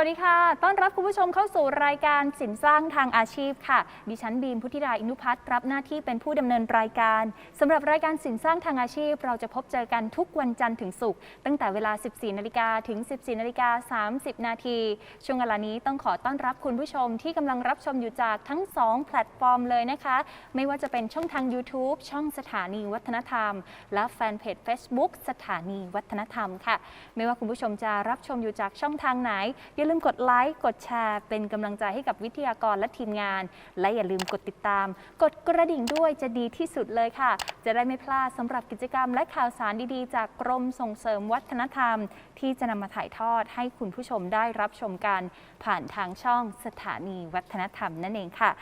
วัสดีค่ะ ต้อนรับคุณผู้ชมเข้าสู่รายการสินสร้างทางอาชีพค่ะ ดิฉันบีมพุทธิดาอินุพัฒน์รับหน้าที่เป็นผู้ดำเนินรายการสำหรับรายการสินสร้างทางอาชีพ เราจะพบเจอกันทุกวันจันทร์ถึงศุกร์ตั้งแต่เวลา 14 นาฬิกาถึง 14 นาฬิกา 30 นาที ช่วงเวลานี้ต้องขอต้อนรับคุณผู้ชมที่กำลังรับชมอยู่จากทั้ง 2 แพลตฟอร์มเลยนะคะ ไม่ว่าจะเป็นช่องทาง YouTube ช่องสถานีวัฒนธรรม และแฟนเพจ Facebook สถานีวัฒนธรรมค่ะ ไม่ว่าคุณผู้ชมจะรับชมอยู่จากช่องทางไหนอย่าลืมกดไลค์กดแชร์ เป็นกำลังใจให้กับวิทยากรและทีมงาน และอย่าลืมกดติดตาม กดกระดิ่งด้วยจะดีที่สุดเลยค่ะ จะได้ไม่พลาดสำหรับกิจกรรม และข่าวสารดีๆ จากกรมส่งเสริมวัฒนธรรม ที่จะนำมาถ่ายทอดให้คุณผู้ชมได้รับชมกัน ผ่านทางช่องสถานีวัฒนธรรมนั่นเองค่ะ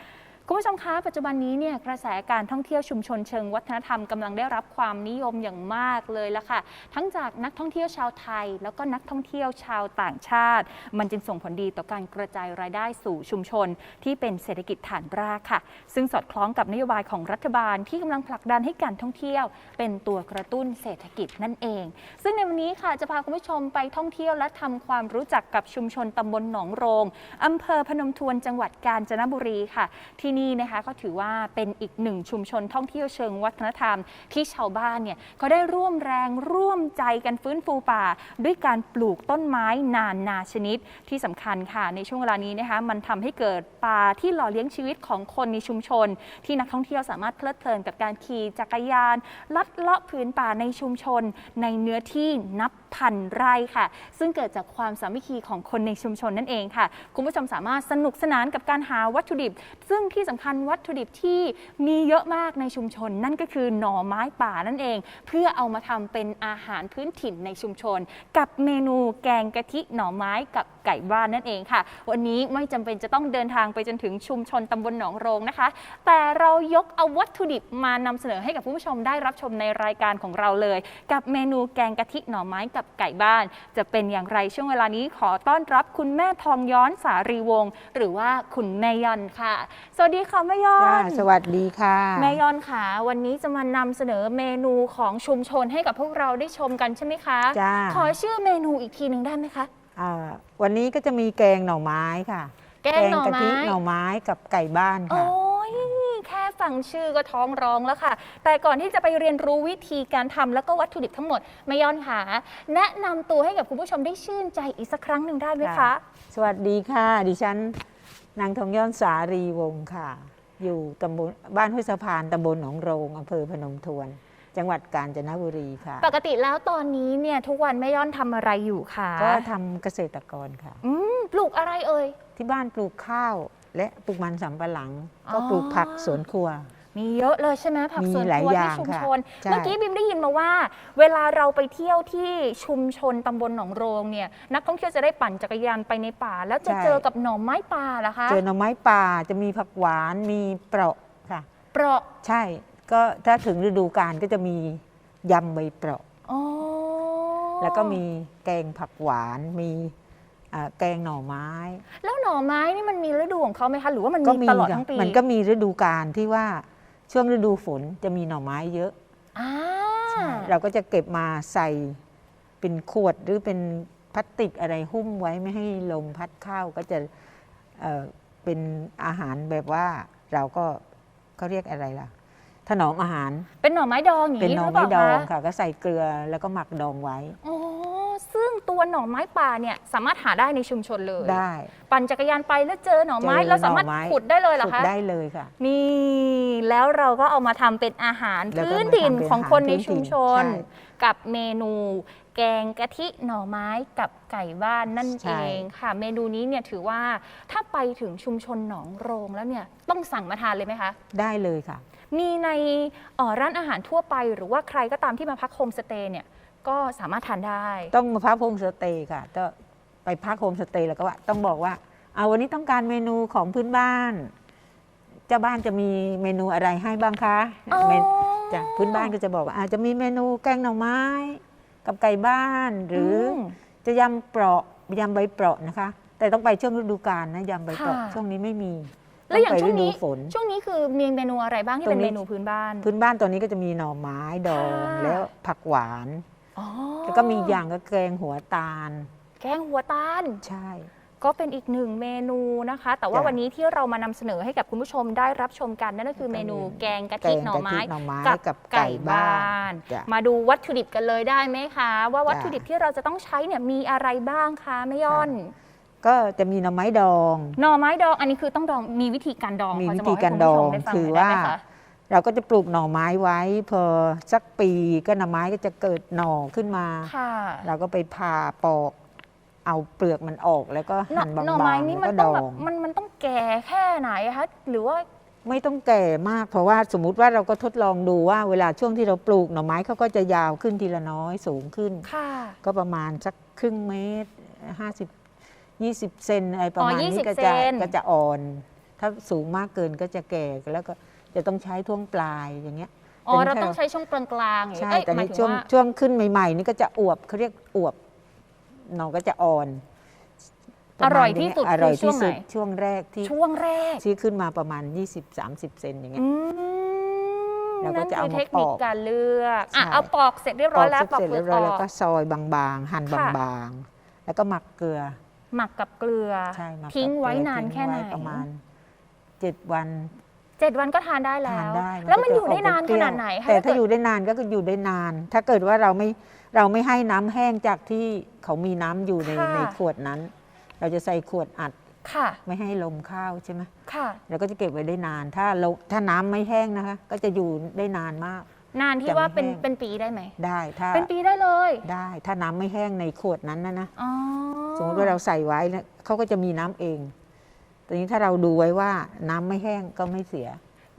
คุณผู้ชมคะปัจจุบันนี้เนี่ยกระแสการท่องเที่ยวชุมชนเชิงวัฒนธรรมกำลังได้รับความนิยมอย่างมากเลยละค่ะ ทั้งจากนักท่องเที่ยวชาวไทย แล้วก็นักท่องเที่ยวชาวต่างชาติ มันจึงส่งผลดีต่อการกระจายรายได้สู่ชุมชน ที่เป็นเศรษฐกิจฐานรากค่ะ ซึ่งสอดคล้องกับนโยบายของรัฐบาลที่กำลังผลักดันให้การท่องเที่ยว เป็นตัวกระตุ้นเศรษฐกิจนั่นเอง ซึ่งในวันนี้ค่ะจะพาคุณผู้ชมไปท่องเที่ยวและทำความรู้จักกับชุมชนตำบลหนองโรงอำเภอพนมทวนจังหวัดกาญจนบุรีค่ะที่นี่นะคะก็ถือว่าเป็นอีกหนึ่งชุมชนท่องเที่ยวเชิงวัฒนธรรม ที่ชาวบ้านเนี่ยเขาได้ร่วมแรงร่วมใจกันฟื้นฟูป่า ด้วยการปลูกต้นไม้นานนาชนิดที่สำคัญค่ะ ในช่วงเวลานี้นะคะมันทำให้เกิดป่าที่หล่อเลี้ยงชีวิตของคนในชุมชน ที่นักท่องเที่ยวสามารถเพลิดเพลินกับการขี่จักรยาน ลัดเลาะผืนป่าในชุมชน ในเนื้อที่นับ พันไร่ค่ะ ซึ่งเกิดจากความสามัคคีของคนในชุมชนนั่นเองค่ะ คุณผู้ชมสามารถสนุกสนานกับการหาวัตถุดิบ ซึ่งที่สำคัญวัตถุดิบที่มีเยอะมากในชุมชน นั่นก็คือหน่อไม้ป่านั่นเอง เพื่อเอามาทำเป็นอาหารพื้นถิ่นในชุมชน กับเมนูแกงกะทิหน่อไม้กับ ไก่บ้านนั่นเองค่ะ วันนี้ไม่จำเป็นจะต้องเดินทางไปจนถึงชุมชนตำบลหนองโรงนะคะ แต่เรายกเอาวัตถุดิบมานำเสนอให้กับผู้ชมได้รับชมในรายการของเราเลย กับเมนูแกงกะทิหน่อไม้กับไก่บ้าน จะเป็นอย่างไรช่วงเวลานี้ขอต้อนรับคุณแม่ทองย้อนสารีวงศ์หรือว่าคุณแม่ยอนค่ะ สวัสดีค่ะแม่ยอจ้านสวัสดีค่ะแม่ยอนค่ะ วันนี้จะมานำเสนอเมนูของชุมชนให้กับพวกเราได้ชมกันใช่ไหมคะจ้าขอชื่อเมนูอีกทีหนึ่งได้ไหมคะ อ่าวันนี้ก็จะมีแกงหน่อไม้ค่ะแกงหน่อกะไม้ทิหน่อไม้กับไก่บ้านโอ้ค่ะยแค่ฟังชื่อก็ท้องร้องแล้วค่ะ แต่ก่อนที่จะไปเรียนรู้วิธีการทำแล้วก็วัตถุดิบทั้งหมดแม่ยอนค่ะแนะนำตัวให้กับคุณผู้ชมได้ชื่นใจอีกสักครั้งหนึ่งได้ไหมคะ ค่ะ สวัสดีค่ะ ดิฉัน นางทองย้อนสารีวงศ์ค่ะ อยู่ตำบลบ้านห้วยสะพานตำบลหนองโรงอำเภอพนมทวน จังหวัดกาญจนบุรีค่ะ ปกติแล้วตอนนี้เนี่ยทุกวันแม่ยอนทำอะไรอยู่คะก็ทำเกษตรกรค่ะ อืมปลูกอะไรเอ่ย ที่บ้านปลูกข้าว และปลูกมันสำปะหลัง ก็อ๋อปลูกผักสวนครัว มีเยอะเลยใช่ไหมผักสวนมีหลายครัวอย่าที่งชุมค่ะชน ใช่ เมื่อกี้บิมได้ยินมาว่า เวลาเราไปเที่ยวที่ชุมชนตำบลหนองโรงเนี่ยนักท่องเที่ยวจะได้ปั่นจักรยานไปในป่า แล้วจะเจอกับหน่อไม้ป่าเหรอคะเจอหน่อไม้ป่าจะมีผักหวานมีเปราะค่ะ เปราะ ใช่ ก็ถ้าถึงฤดูกาลก็จะมียำใบเปราะ อ๋อแล้วก็มีแกงผักหวาน มีอ่าแกงหน่อไม้ แล้วหน่อไม้นี่มันมีฤดูของเขาไหมคะ หรือว่ามันก็มีมีตลอดค่ะทั้งปีมันก็มีฤดูกาลที่ว่าช่วงฤดูฝนจะมีหน่อไม้เยอะ อ่าเราก็จะเก็บมาใส่เป็นขวดหรือเป็นพลาสติกอะไรหุ้มไว้ไม่ให้ลมพัดเข้าก็จะเอ่อเป็นอาหารแบบว่าเราก็เขาเรียกอะไรล่ะ ถนอมอาหาร เป็นหน่อไม้ดองอย่างเป็นนี้หน่อหรือเปไม้ล่าดองคะค่ะ ก็ใส่เกลือแล้วก็หมักดองไว้อ๋อซึ่งตัวหน่อไม้ป่าเนี่ยสามารถหาได้ในชุมชนเลย ได้ ปั่นจักรยานไปแล้วเจอหน่อไม้เจอเราสามารถหน่อไม้ ขุดได้เลยเหรอฝึกคะ ได้เลยค่ะ นี่แล้วเราก็เอามาทำเป็นอาหารแล้วก็พื้นมาถิ่นทำเป็นของคนในอาหารพื้นชุมชนถิ่นใช่กับเมนูแกงกะทิหน่อไม้กับไก่บ้านนั่นใช่ เองค่ะ เมนูนี้เนี่ยถือว่าถ้าไปถึงชุมชนหนองโรงแล้วเนี่ยต้องสั่งมาทานเลยไหมคะ ได้เลยค่ะ มีในเอ่อร้านอาหารทั่วไปหรือว่าใครก็ตามที่มาพักโฮมสเตย์เนี่ยก็สามารถทานได้ ต้องมาพักโฮมสเตย์ค่ะก็ไปพักโฮมสเตย์แล้วก็ว่าต้องบอกว่าเอาวันนี้ต้องการเมนูของพื้นบ้าน เจ้าบ้านจะมีเมนูอะไรให้บ้างคะอ๋อเมนจ้ะพื้นบ้านก็จะบอกว่าอาจจะมีเมนูแกงหน่อไม้ กับไก่บ้านหรืออมจะยำเปราะยำใบเปราะนะคะ แต่ต้องไปช่วงฤดูกาลนะยำใบเปราะค่ะช่วงนี้ไม่มี แล้วอย่างต้ช่วงไปฤดูนี้ฝนช่วงนี้คือมีเมนูอะไรบ้างที่ตรเป็งนนี้เมนูพื้นบ้าน พื้นบ้านตอนนี้ก็จะมีหน่อไม้ดองค่ะแล้วผักหวานอ๋อแล้วก็มีอย่างก็แกงหัวตาล แกงหัวตาล ใช่ ก็เป็นอีกหนึ่งเมนูนะคะ แต่ว่าจ้ะวันนี้ที่เรามานำเสนอให้กับคุณผู้ชมได้รับชมกันนั่นก็คือเมนูแกงกะแกทิงหน่อกะไม้ทิหน่อไม้กับกับไก่ไก่บ้าบ้านนจ้ะมาดูวัตถุดิบกันเลยได้ไหมคะ ว่าวัตจ้ะถุดิบที่เราจะต้องใช้เนี่ยมีอะไรบ้างคะแม่ย่อน ก็จะมีหน่อไม้ดอง หน่อไม้ดองอันนี้คือต้องดองมีวิธีการดองมีพอวิจะบธีให้การณดผู้อชงมได้ฟัคือหน่ยได้ว่าไหมคะเราก็จะปลูกหน่อไม้ไว้ พอสักปีก็หน่อไม้ก็จะเกิดหน่อขึ้นมาค่ะเราก็ไปผ่าปอกเอาเปลือกมันออกแล้วก็หน่อหั่นบางหน่อไม้ๆนี่แล้วมันก็ต้ดองอแบบงมันมันต้องแก่แค่ไหนคะหรือว่าไม่ต้องแก่มากเพราะว่าสมมุติว่าเราก็ทดลองดูว่าเวลาช่วงที่เราปลูกหน่อไม้เขาก็จะยาวขึ้นทีละน้อยสูงขึ้นค่ะก็ประมาณสักครึ่งเมตรห้าสิบ ยี่สิบเซนอะไรประอ๋อมาณนี้20ก็เซจะนก็จะอ่อน ถ้าสูงมากเกินก็จะแก่แล้วก็จะต้องใช้ท่วงปลายอย่างเงี้ย อ๋อ เป็นเราแค่ต้องใช้ช่วงกลางๆอย่างใช่เอ้ยแต่หในมายถึงช่วงว่า ช่วงขึ้นใหม่ๆ นี่ก็จะอวบเขาเรียกอวบหนอก็จะอ่อนปอระมาณร่อยที่สุดอร่อยคือช่วที่งไหน สุดช่วงแรกที่ช่วงแรกที่ขึ้นมาประมาณ 20-30 เซนอย่างเงี้ย อืมเราก็นั่นจะเอาคือมาเทคนิคปอกการเลือกอะใช่ เอาปอกเสร็จเรียบร้อยแล้วปอกเสร็จเปลืเรีอยกบร้อยอแล้วอกก็ซอยบางๆ หั่นค่ะบางๆ แล้วก็หมักเกลือ หมักกับเกลือ ใช่หมักกับทิ้งไว้เกลือนานทิ้งแค่ไหนว้ประมาณ7วันเจ็ดวันก็ทานได้แล้ทานว ได้แล้วมันก็อจะยู่ได้นานกขเปรี้ยวนาดไหนคะแต่ถ้าเกิดอยู่ได้นานก็คืออยู่ได้นาน ถ้าเกิดว่าเราไม่เราไม่ให้น้ำแห้งจากที่เขามีน้ำอยู่ในในขวดนั้น เราจะใส่ขวดอัดค่ะไม่ให้ลมเข้าวใช่ไหมค่ะ เราก็จะเก็บไว้ได้นาน ถ้าเราถ้าน้ำไม่แห้งนะคะ ก็จะอยู่ได้นานมาก นานที่จะว่าเป็นไม่แห้ง เป็นปีได้ไหม ได้ถ้าเป็นปีได้เลยได้ถ้าน้ำไม่แห้งในขวดนั้นนะนะอ๋อสมมติว่าเราใส่ไว้เนี่ยเขาก็จะมีน้ำเองแตนี้ถ้าเราดูไว้ว่าน้ำไม่แห้งก็ไม่เสีย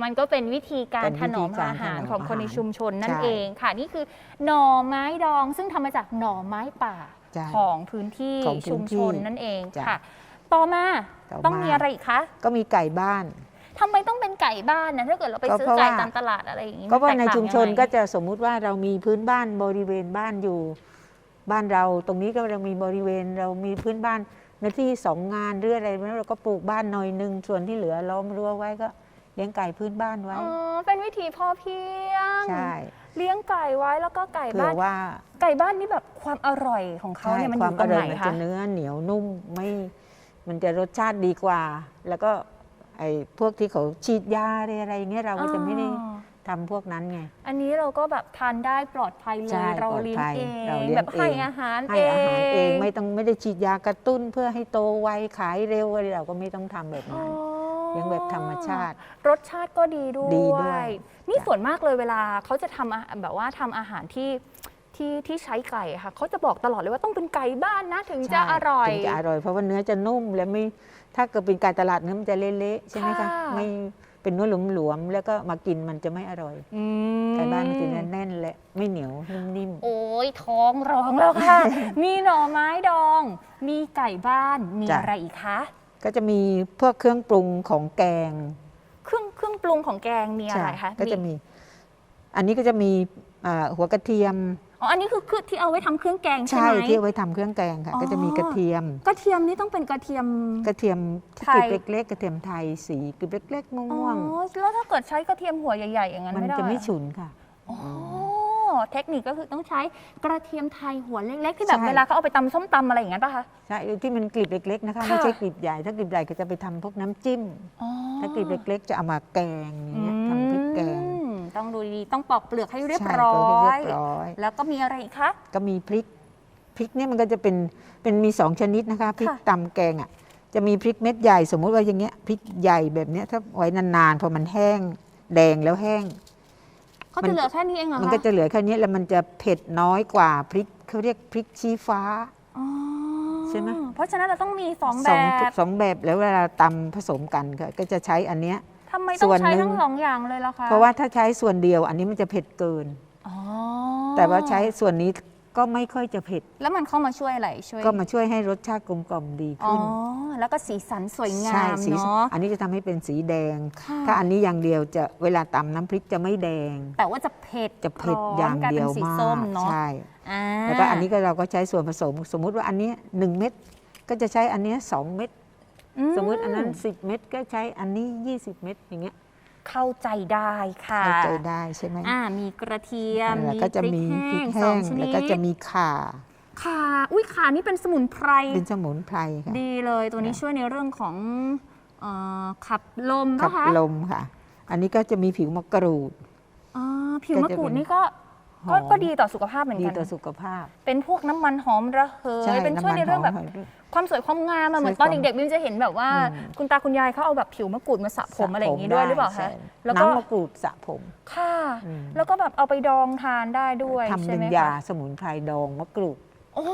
มันก็เป็นวิธีการเป็นถวินธีอมการอาหารถนอมของคนในอาหารชุมชนนั่นใช่เองค่ะ นี่คือหน่อไม้ดองซึ่งทำมาจากหน่อไม้ป่าใช่ของพื้นที่ของพื้ชุนมที่ชนนั่นเองจ้ะค่ะ ต่อมาต่อต้องมามีมีอะไรอีกคะ ก็มีไก่บ้าน ทำไมต้องเป็นไก่บ้านนะถ้าเกิดเราไปก็ซื้อเพราะไก่ว่าตามตลาดอะไรอย่างนี้ก็ว่าในแตต่งชุมชนยังไงก็จะสมมุติว่าเรามีพื้นบ้านบริเวณบ้านอยู่ บ้านเราตรงนี้ก็เรามีบริเวณเรามีพื้นบ้านในที่สองงานหรืออะไรแล้วเราก็ปลูกบ้านหน่อยหนึ่งส่วนที่เหลือล้อมรั้วไว้ก็เลี้ยงไก่พื้นบ้านไว้ อ๋อ เป็นวิธีพอเพียง ใช่ เลี้ยงไก่ไว้แล้วก็ไก่เผื่บ้าอนว่า ไก่บ้านนี่แบบความอร่อยของเขาใช่เนี่ยมันอความยู่อตรงร่ไหอนมันคะจะเนื้อเหนียวนุ่มไม่ มันจะรสชาติดีกว่า แล้วก็ ไอ้พวกที่เขาฉีดยาอะไรอะไรอย่างเงี้ยเราก็จะไม่ได้อ๋อ ทำพวกนั้นไง อันนี้เราก็แบบทานได้ปลอดภัยเลใช่ยเราปลอดเลี้ยงภัยเองเราเลี้ยงแบบให้เอง อาหารให้อาหารเองไม่ต้องไม่ได้ฉีดยากระตุ้นเพื่อให้โตไวขายเร็วอะไรเราก็ไม่ต้องทำแบบอ๋อนั้นเลี้ยงแบบธรรมชาติ รสชาติก็ดีด้วย ดีด้วยนี่จ้ะ ส่วนมากเลยเวลาเขาจะทำอาหารแบบว่าทำอาหารที่ที่ที่ใช้ไก่อะค่ะเขาจะบอกตลอดเลยว่าต้องเป็นไก่บ้านนะถึงจะใช่อร่อย ถึงจะอร่อยเพราะว่าเนื้อจะนุ่มและไม่ ถ้าเกิดเป็นไก่ตลาดเนื้อมันจะเละๆใช่ไหมคะค่ะ ไม่เป็นเนื้อหลวมๆแล้วก็มากินมันจะไม่อร่อยอืมไก่บ้านมันจะแน่นๆและไม่เหนียวนิ่มโอ้ยท้องร้องแล้วค่ะ มีหน่อไม้ดอง มีไก่บ้าน มีจ้ะ อะไรอีกคะๆก็จะมีพวกเครื่องปรุงของแกงเครื่องเครื่องปรุงของแกงมีอะไรคะก็จะมี อันนี้ก็จะมีอ่าหัวกระเทียม อ๋ออันนี้คือคือที่เอาไว้ทำเครื่องแกงใช่ใช่ไหม ที่เอาไว้ทำเครื่องแกงค่ะ อ๋อ ก็จะมีกระเทียม กระเทียมนี่ต้องเป็นกระเทียม กระเทียมที่ไทกยลีบเล็กๆ กระเทียมไทยสีกลีบเล็กๆอ๋อม่วงแล้วถ้าเกิดใช้กระเทียมหัวใหญ่ ๆ อย่างนั้ๆนมันไม่ได้จะไม่เหรอฉุนค่ะ อ๋อเทคนิคก็คือต้องใช้กระเทียมไทยหัวเล็กๆที่แบบใช่ เวลาเขาเอาไปตำส้มตำอะไรอย่างนั้นป่ะคะ ใช่ที่มันกลีบเล็กๆนะคะค่ะ ไม่ใช่กลีบใหญ่ถ้ากลีบใหญ่ก็จะไปทำพวกน้ำจิ้ม อ๋อถ้ากลีบเล็กๆ จะเอามาแกงอย่างเงี้ยทำพริกแกง อืม ต้องดูดีๆต้องปอกเปลือกให้เรียบใช่ร้อก็เรียยบร้อย แล้วก็มีอะไรอีกคะ ก็มีพริกพริกเนี่ยมันก็จะเป็นเป็นมีสองชนิดนะคะพริกค่ะ ตำแกงอะจะมีพริกเม็ดใหญ่สมมุติว่าอย่างเงี้ยพริกใหญ่แบบเนี้ยถ้าไว้นานๆพอมันแห้งแดงแล้วแห้งเขามัน จะเหลือแค่นี้เองเหรอมันคะก็จะเหลือแค่นี้แล้วมันจะเผ็ดน้อยกว่าพริกเขาเรียกพริกชี้ฟ้า อ๋อใช่ไหม เพราะฉะนั้นเราต้องมีสองแบสองบ สองแบบแล้วเวลาตำผสมกันก็ก็จะใช้อันเนี้ย ทำไมส่ต้องวนใช้หนึ่งทั้งสองอย่างเลยล่ะคะเพราะว่าถ้าใช้ส่วนเดียว อันนี้มันจะเผ็ดเกิน อ๋อแต่ว่าใช้ส่วนนี้ก็ไม่ค่อยจะเผ็ด แล้วมันเข้ามาช่วยอะไรช่วยก็มาช่วยให้รสชาติกลมกล่อมดีอ๋อขึ้นแล้วก็สีสันสวยงาใช่มสีเนาะ อันนี้จะทำให้เป็นสีแดง ค่ะ ถ้าอันนี้อย่างเดียวจะเวลาตำน้ำพริกจะไม่แดง แต่ว่าจะเผ็ดจะเผ็ดร้อย่างกลเดียวป็นสีมาส้มกเนาะใช่ อ่า แล้วก็อันนี้ก็เราก็ใช้ส่วนผสม สมมุติว่าอันเนี้ยหนึ่งเม็ดก็จะใช้อันเนี้ยสองเม็ด สมมุติอันนั้น 10 เม็ดก็ใช้อันนี้ 20 เม็ดอย่างเงี้ยเข้าใจได้ค่ะเข้าใจได้ใช่ไหมอ่ามีกระเทียมแล้วมีก็จะพริกมีพริกแห้งสอแห้งงชนิดแล้วก็จะมีข่าขาอุ้ยขานี่เป็นสมุนไพรเป็นสมุนไพรค่ะดีเลยตัวนี้ค่ะช่วยในเรื่องของเออขับลมขัปะบคะลมค่ะ อันนี้ก็จะมีผิวมะกรูดอ๋อผิวมะกรูดก็จะเป็นนี่ก็ หก็อมก็ดีต่อสุขภาพเหมือนดีกัน ต่อสุขภาพ เป็นพวกน้ำมันหอมระเหยเป็นช่วยในเรื่องแบบำมันหยความสวยความงามอะเหมือนใช่ตอนความเด็กๆบิมจะเห็นแบบว่า อืม คุณตาคุณยายเขาเอาแบบผิวมะกรูดมาสระผมอะไรอย่างนี้สด้วยหรือเปล่าใช่คะแล้วก็น้ำมะกรูดสระผม ค่ะ อืม แล้วก็แบบเอาไปดองทานได้ด้วยทำใช่เป็นไหมยาคะสมุนไพรดองมะกรูดโอ้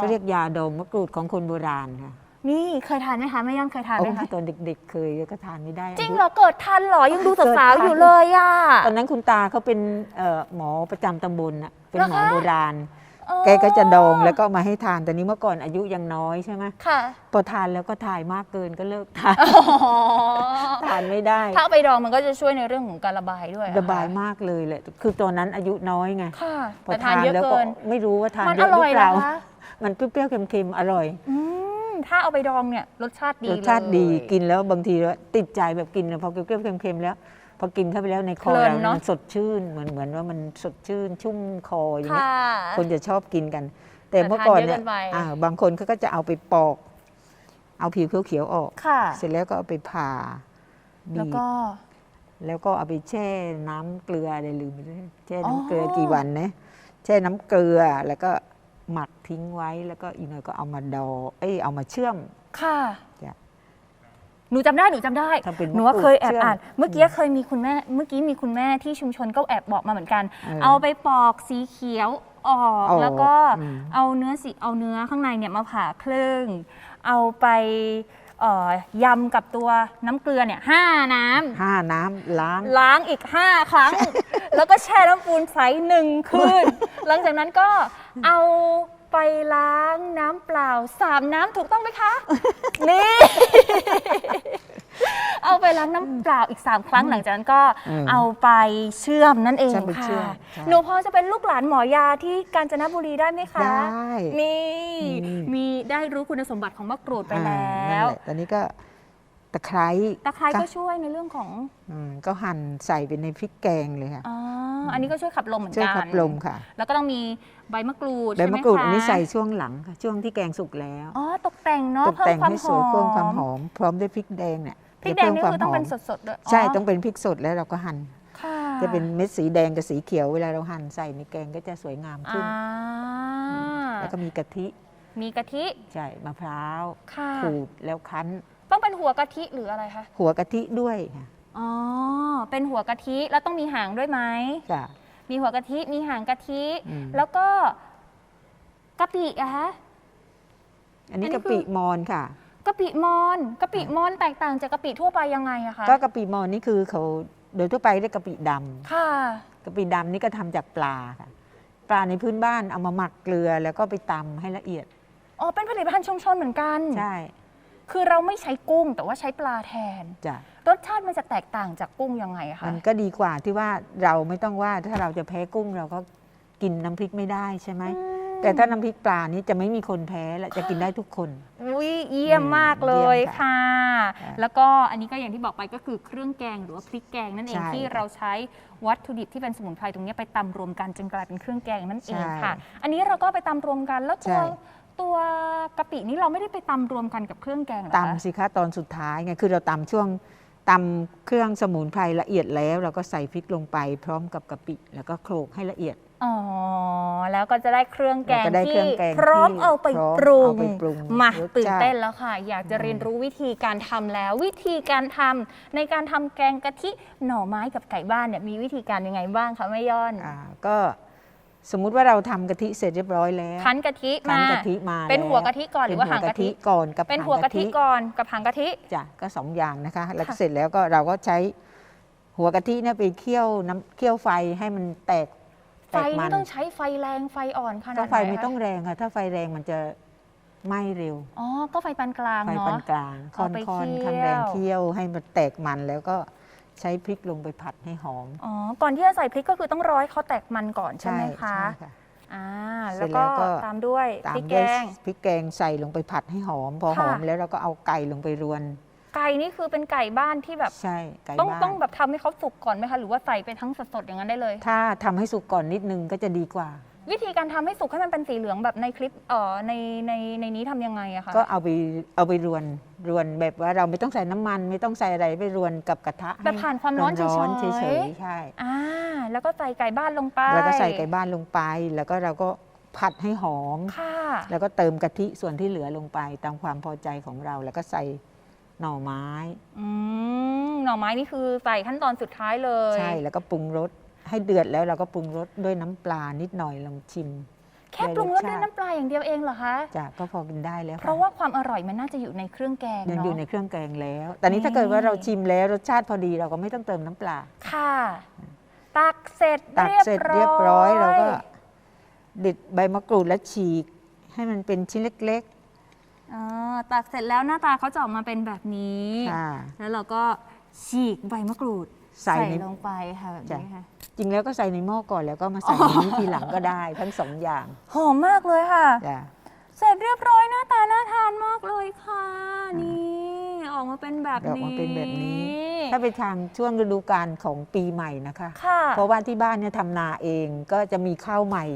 ก็เรียกยาดองมะกรูดของคนโบราณค่ะ นี่เคยทานไหมคะแม่ย่อนเคยทานไหโอ้มคะตอนเด็ก ๆ เคยก็ทานไม่ได้จริงอายุเหรอเกิดทันเหรอยังดูเกิดสาวทันๆอยู่เลยอะ ตอนนั้นคุณตาเขาเป็นเอ่อหมอประจำตำบลน่ะเป็นหมอเหรอคะ โบราณอ๋อแกก็จะดองแล้วก็เอามาให้ทานแต่นี้เมื่อก่อนอายุยังน้อยใช่ไหมค่ะพอทานแล้วก็ถ่ายมากเกินก็เลิกทานอ๋อทานไม่ได้ถ้าเอาไปดองมันก็จะช่วยในเรื่องของการระบายด้วยเหอคระบายมากเลยแหละคือตอนนั้นอายุน้อยไงค่ะพอแต่ทานเยอะแล้วเกิน ไม่รู้ว่าทานมันเยออะหรืร่ออยเปเหรอล่าคะมันเปรี้ยวๆเค็มๆอร่อย อืม ถ้าเอาไปดองเนี่ยรสชาติดีรเลยสชาติดีกินแล้วบางทีว่าติดใจแบบกินแล้วพอเปรี้ยวๆเค็มๆแล้ว พอกินเข้าไปแล้วในคอเพลินเราเนอะ มันสดชื่นเหมือนเหมือนว่ามันสดชื่น ชุ่มคออย่างเงี้ค่ะยคนจะชอบกินกัน แต่แต่เมื่อก่อนทานเยอะเนี่ยเกินไป อ่าบางคนเขาก็จะเอาไปปอก เอาผิวเขียวๆออก ค่ะ เสร็จแล้วก็เอาไปผ่าบีแล้วบก็ แล้วก็เอาไปแช่น้ำเกลืออะไรลืมไปเลยแช่อ๋อน้ำเกลือกี่วันนะแช่น้ำเกลือแล้วก็ หมักทิ้งไว้แล้วก็อีกหน่อยก็เอามาดอ เอ้ยเอามาเชื่อม ค่ะ จ้ะหนูจำได้หนูจำได้ ทำเป็นหนูว่าเคยแอบมะกรูดอ่าน เชื่อมเมื่อกี้เคยมีคุณแม่ เมื่อกี้มีคุณแม่ที่ชุมชนก็แอบบอกมาเหมือนกัน เออเอาไปปอกสีเขียวออกออกแล้วก็อืม เอาเนื้อสีเอาเนื้อข้างในเนี่ยมาผ่าครึ่ง เอาไปเอ่อยำกับตัวน้ำเกลือเนี่ยห้าน้ำห้าน้ำล้าง ล้างอีก5ครั้ง แล้วก็แช่น้ำปูนใสหนึ่งคืน หลังจากนั้นก็ เอาไปล้างน้ำเปล่าสามน้ำถูกต้องไหมคะ นี่ เอาไปล้างน้ำเปล่าอีก3ครั้งหลังจากนั้นก็อืมเอาไปเชื่อมนั่นเองเชื่อมไปเชื่อค่ะ มใช่หนูพอจะเป็นลูกหลานหมอยาที่กาญจนบุรีได้ไหมคะ ได้นี่ อืม มีได้รู้คุณสมบัติของมะกรูดไปอ่าแล้นั่นว หะตอนนี้ก็ ตะไคร้ตะไคร้ก็ค่ะช่วยในเรื่องของอืมก็หั่นใส่เป็นในพริกแกงเลยค่ะอ๋ออันนี้ก็ช่วยขับลมเหมือนช่วยกันขับลมค่ะ แล้วก็ต้องมีใบมะกรูดใบใช่ไหมะมกรูดคะอันนี้ใส่ช่วงหลังค่ะช่วงที่แกงสุกแล้วอ๋อตกแต่งเนาะตกแต่งเพิ่มให้สวยคเพิ่วามมความหหอมอม พร้อมด้วยพริกแดงเนี่ยพริกแดงนี่จะคือพิ่มต้องเป็นวามหสมดๆด้วยใช่อ๋อต้องเป็นพริกสดแล้วเราก็หั่นค่ะจะเป็นเม็ดสีแดงกับสีเขียวเวลาเราหั่นใส่ในแกงก็จะสวยงามขึ้นอ่าแล้วก็มีกะทิ มีกะทิ ใช่ มะพร้าวค่ะขูดแล้วคั้น ต้องเป็นหัวกะทิหรืออะไรคะ หัวกะทิด้วยค่ะอ๋อ เป็นหัวกะทิแล้วต้องมีหางด้วยไหม จ้ะ มีหัวกะทิ มีหางกะทิ อืม แล้วก็กะปิอะคะ อันนี้อันนี้กะปิคือมอนค่ะ กะปิมอนกะปิมอนแตกต่างจากกะปิทั่วไปยังไงอะคะ ก็กะปิมอนนี่คือเขาโดยทั่วไปเรียกกะปิดำค่ะ กะปิดำนี่ก็ทำจากปลาค่ะ ปลาในพื้นบ้านเอามาหมักเกลือแล้วก็ไปตำให้ละเอียด อ๋อ เป็นผลิตภัณฑ์ชุมชนเหมือนกัน ใช่ คือเราไม่ใช้กุ้งแต่ว่าใช้ปลาแทน จ้ะรสชาติมันจะแตกต่างจากกุ้งยังไงอะคะ มันก็ดีกว่าที่ว่าเราไม่ต้องว่าถ้าเราจะแพ้กุ้งเราก็กินน้ำพริกไม่ได้ใช่ไหมอืมแต่ถ้าน้ำพริกปลานี้จะไม่มีคนแพ้และจะกินได้ทุกคน อุ้ยเยี่ยมมากเลยเยี่ยมค่ะ ค่ะค่ะแล้วก็อันนี้ก็อย่างที่บอกไปก็คือเครื่องแกงหรือว่าพริกแกงนั่นเองใช่ที่ค่ะเราใช้วัตถุดิบที่เป็นสมุนไพรตรงนี้ไปตำรวมกันจนกลายเป็นเครื่องแกงนั่นเองใช่ค่ะอันนี้เราก็ไปตำรวมกันแล้วตัใช่ว ตัวกะปินี้เราไม่ได้ไปตำรวมกันกับเครื่องแกงเหรอคะ ตำสิคะตอนสุดท้ายไงคือเราตำช่วงตำเครื่องสมุนไพรละเอียดแล้ว เราก็ใส่พริกลงไปพร้อมกับกะปิ แล้วก็โขลกให้ละเอียด อ๋อ แล้วก็จะได้เครื่องแกงเราก็ได้เครื่ที่องแกงพร้อมที่เอาไปพร้อมปรุงเอาไปปรุงมารสตื่นชาติเต้นแล้วค่ะ อยากจะเรียนรู้วิธีการทำแล้ว วิธีการทำในการทำแกงกะทิหน่อไม้กับไก่บ้านเนี่ยมีวิธีการยังไงบ้างคะแม่ย้อนอ่าก็ สมมุติว่าเราทำกะทิเสร็จเรียบร้อยแล้วคั้นกะทิคั้นมากะทิมาเป็นแล้หัวกะทิก่อนหรือว่าเป็หางกะทิก่อนกับเป็นางหัวกะทิก่อนกับหางกะทิจ้ะก็สองอย่างนะคะ แล้วก็ค่ะเสร็จแล้วก็เราก็ใช้หัวกะทิเนี่ยไปเคี่ยวน้ำเคี่ยวไฟให้มันแตกไฟแตกมันี่นต้องใช้ไฟแรงไฟอ่อนขนาก็ดไหนไฟไม่คะต้องแรงค่ะ ถ้าไฟแรงมันจะไหม้เร็วอ๋อก็ไฟปานกลางไฟเนาะปานกลางค่เอาไปอนๆเคี่ยวทำแรงเคี่ยวให้มันแตกมันแล้วก็ ใช้พริกลงไปผัดให้หอมอ๋อ ก่อนที่จะใส่พริกก็คือต้องรอให้เขาแตกมันก่อนใช่ไหมคะใช่ค่ะ อ่าเสร็แล้วจก็แล้วก็ ตามด้วยตาพมริกแกด้วยง พริกแกงใส่ลงไปผัดให้หอม พอหอมค่ะแล้วเราก็เอาไก่ลงไปรวน ไก่นี่คือเป็นไก่บ้านที่แบบ ใช่ไก่ต้องบ้านต้องแบบทำให้เขาสุกก่อนไหมคะ หรือว่าใส่ไปทั้งสดๆอย่างนั้นได้เลย ถ้าทำให้สุกก่อนนิดนึงก็จะดีกว่า วิธีการทำให้สุกให้มันเป็นสีเหลืองแบบในคลิปเอ่อในในในนี้ทำยังไงอะคะก็เอาไปเอาไปรวนรวนแบบว่าเราไม่ต้องใส่น้ำมันไม่ต้องใส่อะไรไปรวนกับกระทะแบบผ่านความร้อนเฉยๆร้อนๆเฉยๆใช่อ่าแล้วก็ใส่ไก่บ้านลงไปแล้วก็ใส่ไก่บ้านลงไป แล้วก็เราก็ผัดให้หอม ค่ะ แล้วก็เติมกะทิส่วนที่เหลือลงไปตามความพอใจของเรา แล้วก็ใส่หน่อไม้ อืมหน่อไม้นี่คือใส่ขั้นตอนสุดท้ายเลย ใช่แล้วก็ปรุงรส ให้เดือดแล้วเราก็ปรุงรสด้วยน้ำปลานิดหน่อยลองชิมแค่ปรุงรสด้วยน้ำปลาอย่างเดียวเองเหรอคะจ้ะก็พอกินได้แล้วเพค่ราะว่าความอร่อยมันน่าจะอยู่ในเครื่องแกงยังเนาะอยู่ในเครื่องแกงแล้ว แต่นี้ถ้าเกิดว่าเราชิมแล้วรสชาติพอดีเราก็ไม่ต้องเติมน้ำปลา ค่ะ ตักเสร็จตักเรียบเสร็จร้อยเรียบร้อยเราก็เด็ดใบมะกรูดแล้วฉีก ให้มันเป็นชิ้นเล็กอ่าตักเสร็จแล้วหน้าตาเขาจะออกมาเป็นแบบนี้ๆค่ะแล้วเราก็ฉีกใบมะกรูดใส่ในลงไปค่ะแบบนี้จ้ะค่ะ จริงแล้วก็ใส่ในหม้อก่อนแล้วก็มาใส่ในนี้ทีหลังก็ได้ทั้งสองอย่างหอมมากเลยค่ะ จ้ะ เสร็จเรียบร้อยหน้าตาน่าทานมากเลยค่ะ นี่ออกมาเป็นแบบออกนี้มาเป็นแบบนี้ ถ้าเป็นทางช่วงฤดูกาลของปีใหม่นะคะ ค่ะ เพราะว่าที่บ้านเนี่ยทำนาเองก็จะมีข้าวใหม่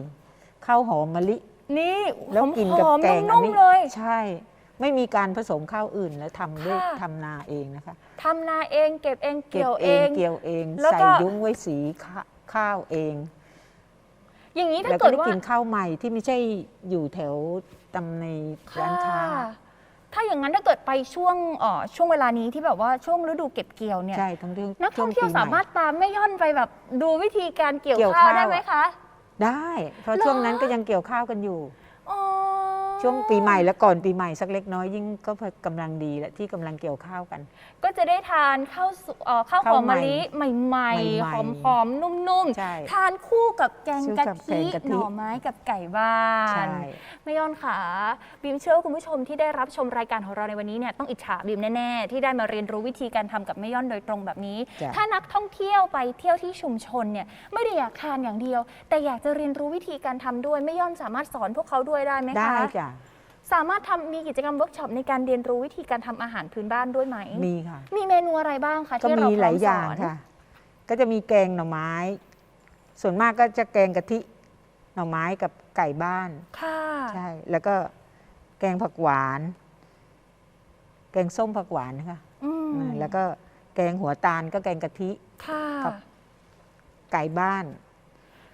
ข้าวหอมมะลิ นี่แล้วกินกับหอมแกๆงอันนุ่มนี้ๆเลย ใช่ ไม่มีการผสมข้าวอื่นแล้วทำด้วยค่ะ ทำนาเองนะคะทำนาเองเก็บเองเกี่ยวก็บเอง เกี่ยวเองแล้วก็ ใส่ยุ้งไว้สีข้า ข้าวเอง อย่างนี้ถ้าแล้วก็เกิดได้ว่ากินข้าวใหม่ที่ไม่ใช่อยู่แถวตำในร้านค้า ค่ะถ้าอย่างนั้นถ้าเกิดไปช่วงเอ่อช่วงเวลานี้ที่แบบว่าช่วงฤดูเก็บเกี่ยวเนี่ย ใช่ทั้งเรื่องนักท่องเที่ยวช่ปีใหสามารถตามแม่ย่อนไปแบบดูวิธีการเกี่ยวเกี่ยวข้าวข้าวได้ไหมคะ ได้ เพราะเหรอช่วงนั้นก็ยังเกี่ยวข้าวกันอยู่อ๋อ ช่วงปีใหม่และก่อนปีใหม่สักเล็กน้อยยิ่งก็กำลังดีและที่กำลังเกี่ยวข้าวกัน ก็จะได้ทานข้าวสุเอ่อข้าวหอข้าวมใหม่มะลิใหม่ใหม่ๆหๆอมๆ นุ่มใช่ๆ ทานคู่กับแกงคู่กะกับแกทิงกะทิ หน่อไม้กับไก่บ้าใช่ น แม่ย่อนค่ะบิมเชื่อว่าคุณผู้ชมที่ได้รับชมรายการของเราในวันนี้เนี่ยต้องอิจฉาบิมแน่ๆ ที่ได้มาเรียนรู้วิธีการทำกับแม่ย่อนโดยตรงแบบนี้ จ้ะ ถ้านักท่องเที่ยวไปเที่ยวที่ชุมชนเนี่ยไม่ได้อยากทานอย่างเดียว แต่อยากจะเรียนรู้วิธีการทำด้วยแม่ย่อนสามารถสอนพวกเขาด้วยได้ไหมได้คะจ้ะ สามารถทำมีกิจกรรมเวิร์กช็อปในการเรียนรู้วิธีการทำอาหารพื้นบ้านด้วยไหม มีค่ะ มีเมนูอะไรบ้างคะก็ที่เรามีพหร้ลาอมยสอย่างอนค่ะ ก็จะมีแกงหน่อไม้ ส่วนมากก็จะแกงกะทิหน่อไม้กับไก่บ้าน ค่ะ ใช่ แล้วก็แกงผักหวาน แกงส้มผักหวานนะคะอืมอืมแล้วก็แกงหัวตาลก็แกงกะทิ ค่ะ กับ ไก่บ้าน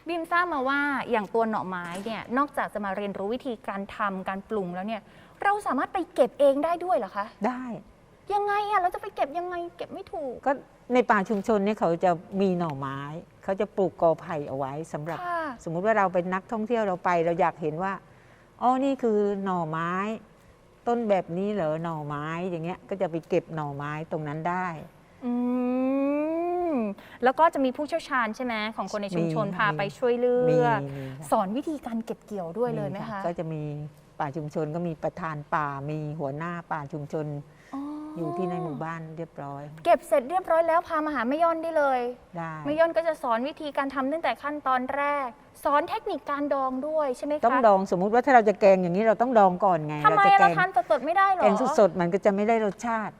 บิมทราบมาว่าอย่างตัวหน่อไม้เนี่ยนอกจากจะมาเรียนรู้วิธีการทำการปรุงแล้วเนี่ย เราสามารถไปเก็บเองได้ด้วยเหรอคะ ได้ยังไงอะเราจะไปเก็บยังไงเก็บไม่ถูก ก็ในป่าชุมชนเนี่ยเขาจะมีหน่อไม้ เขาจะปลูกกอไผ่เอาไว้สำหรับ ค่ะ สมมุติว่าเราเป็นนักท่องเที่ยวเราไป เราอยากเห็นว่าอ๋อนี่คือหน่อไม้ ต้นแบบนี้เหรอหน่อไม้อย่างเงี้ยก็จะไปเก็บหน่อไม้ตรงนั้นได้ อืม แล้วก็จะมีผู้เชี่ยวชาญใช่ไหมของคนในชุมชนมีพามีไปช่วยเลืมีอกมีค่ะ สอนวิธีการเก็บเกี่ยวด้วยเลยไหมคะก็จะมีป่าชุมชนก็มีประธานป่ามีหัวหน้าป่าชุมชน อยู่ที่ในหมู่บ้านเรียบร้อยเก็บเสร็จเรียบร้อยแล้วพามาหาแม่ย่อนได้เลยได้แม่ย่อนก็จะสอนวิธีการทำตั้งแต่ขั้นตอนแรก สอนเทคนิคการดองด้วยใช่ไหมคะต้องดองสมมุติว่าถ้าเราจะแกงอย่างนี้เราต้องดองก่อนไงทำไมจะอะแกเรางทานสดๆไม่ได้เหรอแกงสดๆมันก็จะไม่ได้รสชาติ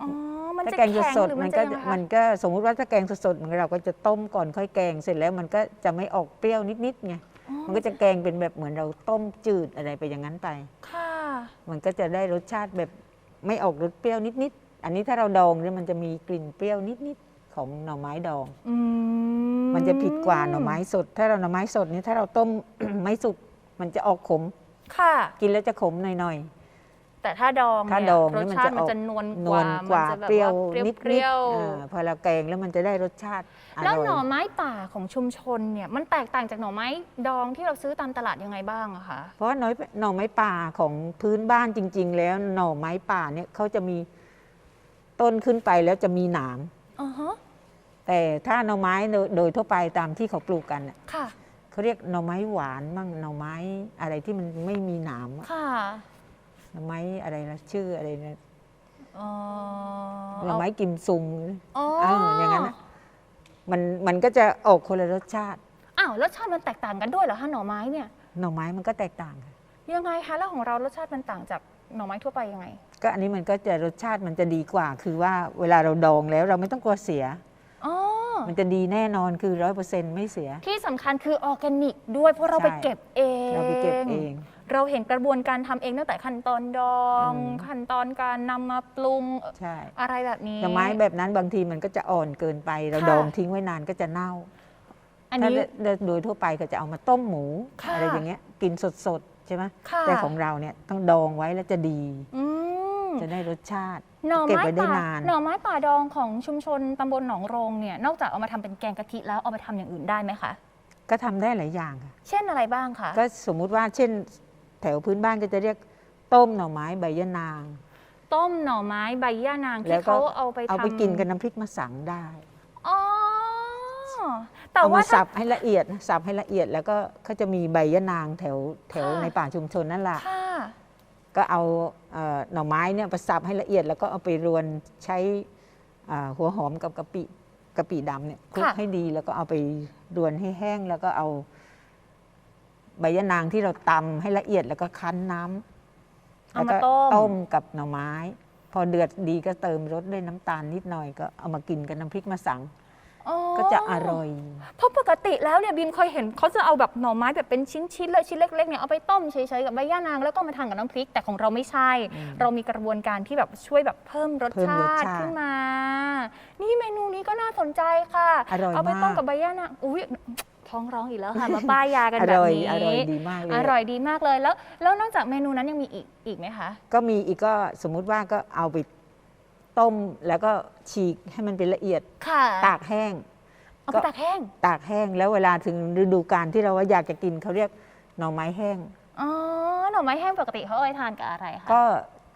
อ๋อมันถ้าจะแกงแข็งสดหรือๆมัมันนจะก็ยังไงคะมันก็สมมุติว่าถ้าแกงสดๆมันเราก็จะต้มก่อนค่อยแกงเสร็จแล้วมันก็จะไม่ออกเปรี้ยวนิดๆไงอ๋อมันก็จะแกงเป็นแบบเหมือนเราต้มจืดอะไรไปอย่างนั้นไป ค่ะ มันก็จะได้รสชาติแบบไม่ออกรสเปรี้ยวนิดๆอันนี้ถ้าเราดองเนี่ยมันจะมีกลิ่นเปรี้ยวนิดๆของหน่อไม้ดอง อืมันจะผิดกว่าหน่อไม้สด ถ้าเราหน่อไม้สดนี่ถ้าเราต้ม ไม่สุกมันจะออกขมค่ะ กินแล้วจะขมหน่อย แต่ถ้าดองถ้าเนี่ยดองรนี่สมันชาจะติมันออกจะนวลๆนกวว่าลมันกว่าจะแบบเปรี้ยวว่านิดเปรี้ยวๆอ่าพอเราแกงแล้วมันจะได้รสชาติอแล้วร่อยหน่อไม้ป่าของชุมชนเนี่ยมันแตกต่างจากหน่อไม้ดองที่เราซื้อตามตลาดยังไงบ้างอะคะ เพราะว่าน้อยหน่อไม้ป่าของพื้นบ้านจริง ๆ แล้วหน่อไม้ป่าเนี่ยเขาจะมีต้นขึ้นไปแล้วจะมีหนามอ๋อฮะ แต่ถ้าหน่อไม้โดยโดยทั่วไปตามที่เขาปลูกกันน่ะค่ะ เขาเรียกหน่อไม้หวานมั่งหน่อไม้อะไรที่มันไม่มีหนามอะ ค่ะหน่อ ไม้อะไรนะชื่ออะไรนะเอ่อหน่อไม้กิมซุงอ๋อเอออย่างนั้นน่ะมันมันก็จะออกคนละรสชาติ อ้าวรสชาติมันแตกต่างกันด้วยเหรอคะหน่อไม้เนี่ยหน่อไม้มันก็แตกต่างกันยังไงคะแล้วของเรารสชาติมันต่างจากหน่อไม้ทั่วไปยังไง ก็อันนี้มันก็จะรสชาติมันจะดีกว่า คือว่าเวลาเราดองแล้วเราไม่ต้องกลัวเสีย อ๋อ มันจะดีแน่นอนคือร้อยเปอร์เซ็นต์ไม่เสีย ที่สำคัญคือออร์แกนิกด้วยเพราะเราใช่ไปเก็บเอง เราไปเก็บเอง เราเห็นกระบวนการทำเองตั้งแต่ขั้นตอนดอง อืม ขั้นตอนการนำมาปรุงใช่อะไรแบบนี้ แต่ไม้แบบนั้นบางทีมันก็จะอ่อนเกินไป เราค่ะ ดองทิ้งไว้นานก็จะเน่าอันถ้านี้โดยโดยทั่วไปก็จะเอามาต้มหมูค่ะ อะไรอย่างเงี้ยกินสดๆใช่ไหมค่ะแต่ของเราเนี่ยต้องดองไว้แล้วจะดี อืม จะได้รสชาติ หน่อเก็บไม้ไว้ได้ป่านาน หน่อไม้ป่าดองของชุมชนตำบลหนองโรงเนี่ย นอกจากเอามาทำเป็นแกงกะทิแล้วเอาไปทำอย่างอื่นได้ไหมคะ ก็ทำได้หลายอย่างค่ะ เช่นอะไรบ้างคะ ก็สมมุติว่าเช่น แถวพื้นบ้านก็จะเรียกต้มหน่อไม้ใบยะนาง ต้มหน่อไม้ใบย่านางแล้ที่วก็เขาเอาไปทำเอาไปกินกับน้ำพริกมะสังได้ อ๋อแต่เอาว่ามาถ้า สับให้ละเอียดนะสับให้ละเอียดแล้วก็เขาจะมีใบยะนางแถวแถวค่ะ ในป่าชุมชนนั่นแหละค่ะ ก็เอาเอ่อหน่อไม้เนี่ยไปสับให้ละเอียด แล้วก็เอาไปรวนใช้อ่าหัวหอมกับกะปิกะปิดำเนี่ยคลุกค่ะ ให้ดีแล้วก็เอาไปรวนให้แห้งแล้วก็เอา ใบยะนางที่เราตำให้ละเอียดแล้วก็คั้นน้ำเอาแล้วมาก็ต้มต้มกับหน่อไม้ พอเดือดดีก็เติมรสด้วยน้ำตาลนิดหน่อยก็เอามากินกับน้ำพริกมะสังอ๋อก็จะอร่อย เพราะปกติแล้วเนี่ยบีมเคยเห็นเขาจะเอาแบบหน่อไม้แบบเป็นชิ้นๆเลยชิ้นเล็กๆเนี่ยเอาไปต้มเฉยๆกับใบย่านางแล้วก็มาทานกับน้ำพริกแต่ของเราไม่ใช่ อืมเรามีกระบวนการที่แบบช่วยแบบเพิ่มรสเพิ่มชารสติชาติขึ้นมา นี่เมนูนี้ก็น่าสนใจค่ะ อร่อยเอาไปต้มมาก กับใบย่านางอุ้ย ท้องร้องอีกแล้วค่ะ มาป้ายยากันอแบบร่อยนี้อร่อยดีมากเลย อร่อยดีมากเลยแล้ว แล้วนอกจากเมนูนั้นยังมีอีกอีกไหมคะ ก็มีอีกก็สมมุติว่าก็เอาไปต้มแล้วก็ฉีกให้มันเป็นละเอียดค่ะตากแห้ง เอาไปตากแห้งตากแห้งแล้วเวลาถึงฤดูกาลที่เราว่าอยากจะกินเขาเรียกหน่อไม้แห้ง อ๋อหน่อไม้แห้งปกติเขาเอาไปทานกับอะไรคะก็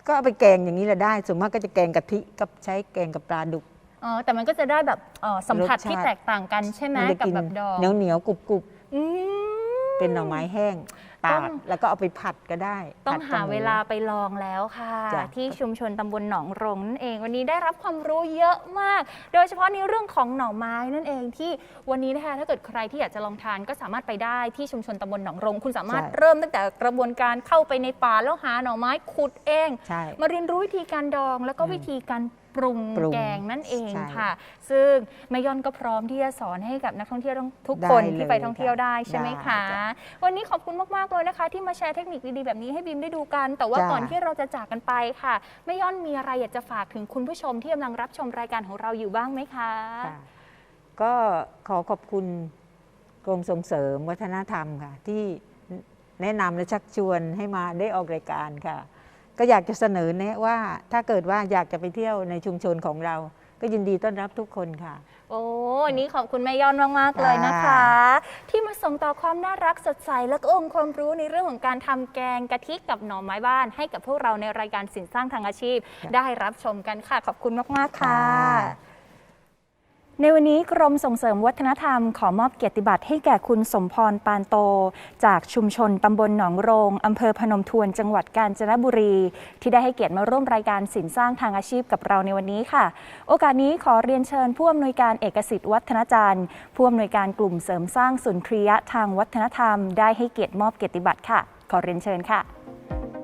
ก็เอาไปแกงอย่างนี้แหละได้ส่วนมากก็จะแกงกะทิกับใช้แกงกับปลาดุก อ๋อแต่มันก็จะได้แบบเอ่อสัมผัสรสชาติ ที่แตกต่างกันใช่ไหมมัจะกับกินแบบดองเหนียวเหนียวๆกรุบกรุบอืม ๆเป็นหน่อไม้แห้งตาต้กองแล้วก็เอาไปผัดก็ได้ต้องผัดกับหามู เวลาไปลองแล้วค่ะ จ้ะ ที่ชุมชนตำบลหนองโรงนั่นเอง วันนี้ได้รับความรู้เยอะมาก โดยเฉพาะในเรื่องของหน่อไม้นั่นเองที่วันนี้นะคะถ้าเกิดใครที่อยากจะลองทานก็สามารถไปได้ที่ชุมชนตำบลหนองโรง คุณสามารถเริ่มตั้งแต่กระบวนการเข้าไปในป่าแล้วหาหน่อไม้ขุดเอง ใช่ มาเรียนรู้วิธีการดองแล้วก็อืม วิธีการ ปรุงปรุงแกงนั่นเองใช่ค่ะ ซึ่งแม่ย่อนก็พร้อมที่จะสอนให้กับนักท่องเที่ยวทุกได้คนเลยที่ไปท่องเที่ยวได้ใช่ไหมได้คะ จ้ะวันนี้ขอบคุณมากๆเลยนะคะ ที่มาแชร์เทคนิคดีๆแบบนี้ให้บีมได้ดูกัน แต่ว่าจ้ะ ก่อนที่เราจะจากกันไปค่ะแม่ย่อนมีอะไรอยากจะฝากถึงคุณผู้ชมที่กำลังรับชมรายการของเราอยู่บ้างไหมคะ ค่ะก็ขอขอบคุณกรมส่งเสริมวัฒนธรรมค่ะ ที่แนะนำและชักชวนให้มาได้ออกรายการค่ะ ก็อยากจะเสนอแนะว่าถ้าเกิดว่าอยากจะไปเที่ยวในชุมชนของเรา ก็ยินดีต้อนรับทุกคนค่ะ โอ้วันนี้ขอบคุณแม่ย่อนมาก ๆ เลยนะคะ ที่มาส่งต่อความน่ารักสดใส และก็องค์ความรู้ในเรื่องของการทำแกงกะทิกับหน่อไม้บ้าน ให้กับพวกเราในรายการสินสร้างทางอาชีพค่ะได้รับชมกันค่ะ ขอบคุณมาก ๆ ค่ะ ค่ะ ในวันนี้กรมส่งเสริมวัฒนธรรม ขอมอบเกียรติบัตรให้แก่คุณสมพรปานโต จากชุมชนตำบลหนองโรงอำเภอพนมทวนจังหวัดกาญจนบุรี ที่ได้ให้เกียรติมาร่วมรายการสินสร้างทางอาชีพกับเราในวันนี้ค่ะ โอกาสนี้ขอเรียนเชิญผู้อำนวยการเอกสิทธิ์วัฒนจันทร์ผู้อำนวยการกลุ่มเสริมสร้างสุนทรียะทางวัฒนธรรม ได้ให้เกียรติมอบเกียรติบัตรค่ะ ขอเรียนเชิญค่ะ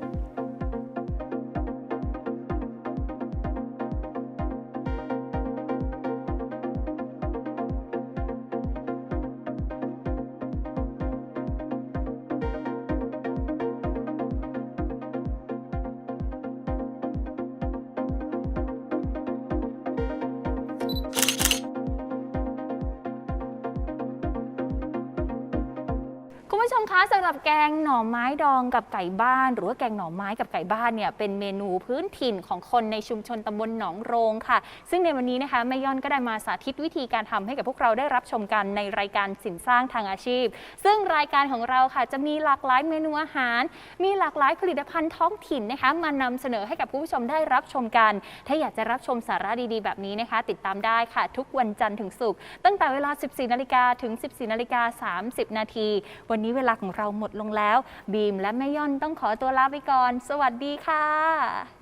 ผู้ชมคะสำหรับแกงหน่อไม้ดองกับไก่บ้าน หรือว่าแกงหน่อไม้กับไก่บ้านเนี่ยเป็นเมนูพื้นถิ่นของคนในชุมชนตำบลหนองโรงค่ะ ซึ่งในวันนี้นะคะแม่ย่อนก็ได้มาสาธิตวิธีการทำให้กับพวกเราได้รับชมกันในรายการสินสร้างทางอาชีพ ซึ่งรายการของเราค่ะจะมีหลากหลายเมนูอาหาร มีหลากหลายผลิตภัณฑ์ท้องถิ่นนะคะมานำเสนอให้กับผู้ชมได้รับชมกัน ถ้าอยากจะรับชมสาระดีๆ แบบนี้นะคะ ติดตามได้ค่ะ ทุกวันจันทร์ถึงศุกร์ตั้งแต่เวลา 14นาฬิกาถึง 14นาฬิกา30นาทีวันนี้นี้เวลาของเราหมดลงแล้ว บีมและแม่ย่อนต้องขอตัวลาไปก่อน สวัสดีค่ะ